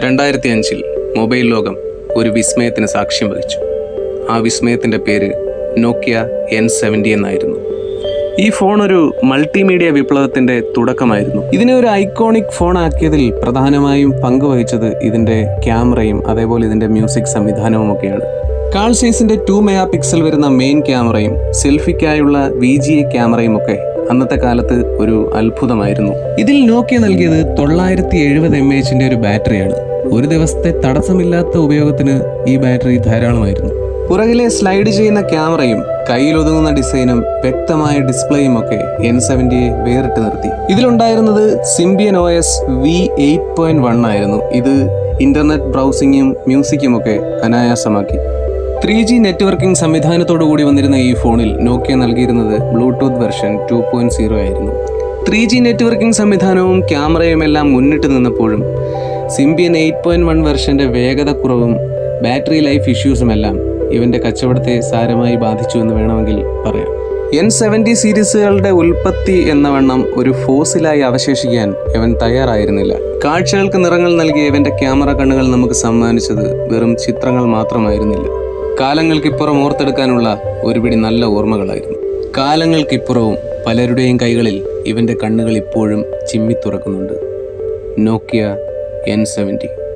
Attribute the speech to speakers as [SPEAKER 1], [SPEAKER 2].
[SPEAKER 1] രണ്ടായിരത്തി അഞ്ചിൽ മൊബൈൽ ലോകം ഒരു വിസ്മയത്തിന് സാക്ഷ്യം വഹിച്ചു. ആ വിസ്മയത്തിന്റെ പേര് നോക്കിയ എൻ സെവന്റി എന്നായിരുന്നു. ഈ ഫോൺ ഒരു മൾട്ടിമീഡിയ വിപ്ലവത്തിന്റെ തുടക്കമായിരുന്നു. ഇതിനെ ഒരു ഐക്കോണിക് ഫോൺ ആക്കിയതിൽ പ്രധാനമായും പങ്കുവഹിച്ചത് ഇതിന്റെ ക്യാമറയും അതേപോലെ ഇതിന്റെ മ്യൂസിക് സംവിധാനവും ഒക്കെയാണ് കാൾ സൈസിന്റെ ടു മെഗാ പിക്സൽ വരുന്ന മെയിൻ ക്യാമറയും സെൽഫിക്കായുള്ള വി ജി എ ക്യാമറയും ഒക്കെ അന്നത്തെ കാലത്ത് ഒരു അത്ഭുതമായിരുന്നു. ഇതിൽ നോക്കിയ നൽകിയത് തൊള്ളായിരത്തി എഴുപത് എം എച്ചിന്റെ ഒരു ബാറ്ററിയാണ്. ഒരു ദിവസത്തെ തടസ്സമില്ലാത്ത ഉപയോഗത്തിന് ഈ ബാറ്ററി ധാരാളമായിരുന്നു. പുറകിലെ സ്ലൈഡ് ചെയ്യുന്ന ക്യാമറയും കയ്യിലൊതുങ്ങുന്ന ഡിസൈനും വ്യക്തമായ ഡിസ്പ്ലേയും ഒക്കെ എൻ സെവന്റിയെ വേറിട്ട് നിർത്തി. ഇതിലുണ്ടായിരുന്നത് Symbian O S V eight point one ആയിരുന്നു. ഇത് ഇന്റർനെറ്റ് ബ്രൗസിങ്ങും മ്യൂസിക്കും ഒക്കെ അനായാസമാക്കി. ത്രീ ജി നെറ്റ്വർക്കിംഗ് സംവിധാനത്തോടു കൂടി വന്നിരുന്ന ഈ ഫോണിൽ നോക്കിയ നൽകിയിരുന്നത് Bluetooth version two point zero ആയിരുന്നു. ത്രീ ജി നെറ്റ്വർക്കിംഗ് സംവിധാനവും ക്യാമറയും എല്ലാം മുന്നിട്ട് നിന്നപ്പോഴും സിംബിയൻ എയ്റ്റ് പോയിന്റ് വൺ വെർഷന്റെ വേഗത കുറവും ബാറ്ററി ലൈഫ് ഇഷ്യൂസുമെല്ലാം ഇവന്റെ കച്ചവടത്തെ സാരമായി ബാധിച്ചു എന്ന് വേണമെങ്കിൽ പറയാം. എൻ സെവന്റി സീരീസുകളുടെ ഉൽപ്പത്തി എന്ന വണ്ണം ഒരു ഫോസിലായി അവശേഷിക്കാൻ ഇവൻ തയ്യാറായിരുന്നില്ല. കാഴ്ചകൾക്ക് നിറങ്ങൾ നൽകിയ ഇവന്റെ ക്യാമറ കണ്ണുകൾ നമുക്ക് സമ്മാനിച്ചത് വെറും ചിത്രങ്ങൾ മാത്രമായിരുന്നില്ല. കാലങ്ങൾക്കിപ്പുറം ഓർത്തെടുക്കാനുള്ള ഒരുപിടി നല്ല ഓർമ്മകളായിരുന്നു. കാലങ്ങൾക്കിപ്പുറവും പലരുടെയും കൈകളിൽ ഇവന്റെ കണ്ണുകൾ ഇപ്പോഴും ചിമ്മി തുറക്കുന്നുണ്ട് നോക്കിയ എൻ സെവന്റി